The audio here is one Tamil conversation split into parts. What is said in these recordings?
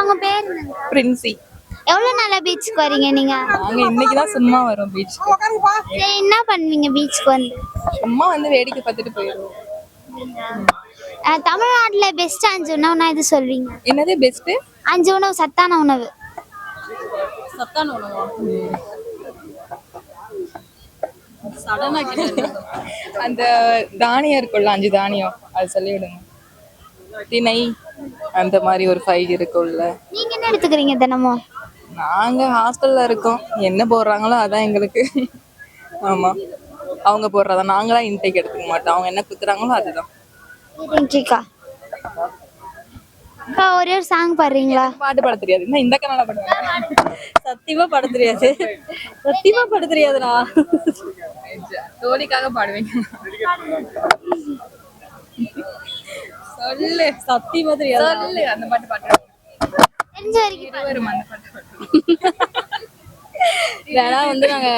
உங்க பேர்? பிரின்சி. எவ்வளவு நாளா பீச்சுக்கு வரீங்க நீங்க? நாங்க இன்னைக்கு தான் சும்மா வரோம் பீச்சுக்கு. சரி, என்ன பண்ணுவீங்க பீச்சுக்கு வந்து? சும்மா வந்து வேடிக்கை பார்த்துட்டு போயிடுவோம். தமிழ்நாட்டுல பெஸ்ட் அஞ்சு உணவுனா இது சொல்வீங்க? என்னது பெஸ்ட் அஞ்சு உணவு சத்தான உணவு. சத்தான உணவா? அந்த தானியம் இருக்குல்ல அஞ்சு தானியம் அது சொல்லி திணை அந்த மாதிரி ஒரு ஃபைவ் இருக்குல்ல நீங்க என்ன எடுத்துக்கிறீங்க தினமும்? நாங்க ஹாஸ்டல்ல இருக்கோம். என்ன போடுறாங்களோ அதான் எங்களுக்கு. ஆமா. அவங்க போடுறதா. நாங்களா இன்டேக் எடுத்துக்க மாட்டோம். அவங்க என்ன குத்துறாங்களோ அதுதான். தேங்க்யூக்கா அக்கா ஒரே ஒரு சாங் பாடுறீங்களா? பாட்டு பாட தெரியாது? இன்னும் இந்த கனால பாடுவாங்க சத்தியமா பட தெரியாது. சத்தியமா பட தெரியாதுடா. தோழிக்காக பாடுவேங்க. சொல்லு சத்தியமா தெரியாது சொல்லு அந்த பாட்டு பாட்டு. தெரிஞ்ச வரைக்கும் பாடுங்க. வரும் அந்த பாட்டு பாட்டு வேணா வந்து நாங்க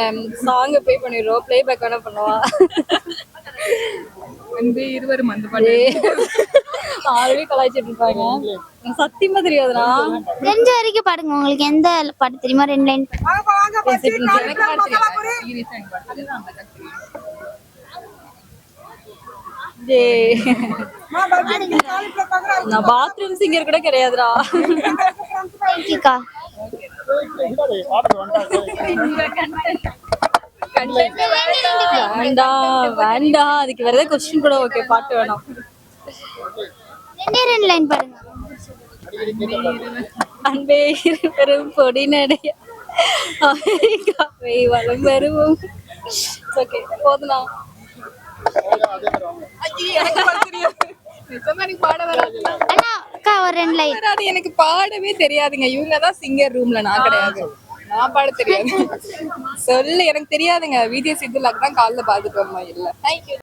சாங் ப்ளே பண்ணிடுறோம். ப்ளே பேக் வேணா பண்ணவா. வந்து இருவரும் அந்த பாட்டு. ஆல்ரெடி கலாய்ச்சிட்டு இருப்பாங்க. சத்தியமா தெரியாதுடா தெரிஞ்ச வரைக்கும் பாடுங்க உங்களுக்கு எந்த பாட்டு தெரியுமா? ரெண்டு லைன் எனக்கு பாட்டு தெரியாது சீரியஸா எனக்கு பாட்டு தெரியாது அந்த பாட்டு தெரியும் ஏய். நான் பாத்ரூம் சிங்கர் கூட கிடையாதுடா. வேண்டாம் வேண்டாம் அதுக்கு வேற ஏதாவது கொஸ்டின் கூட ஓகே பாட்டு வேணாம். ரெண்டே ரெண்டு லைன் பாடுங்க அன்பே பெரும் பொடி நடைய அமெரிக்காவை வளம் வருவோம். ஓகே போதுனா அண்ணா அக்கா ஒரு ரெண்டு லைன். எனக்கு பாடவே தெரியாதுங்க. இவங்க தான் சிங்கர் ரூம்ல நான் கிடையாது. நான் பாட தெரியாது. சொல்லு எனக்கு தெரியாதுங்க. விடிஎஸ் இதுல தான் காலைல பாத்துட்டு வரமா இல்ல. தேங்க்யூ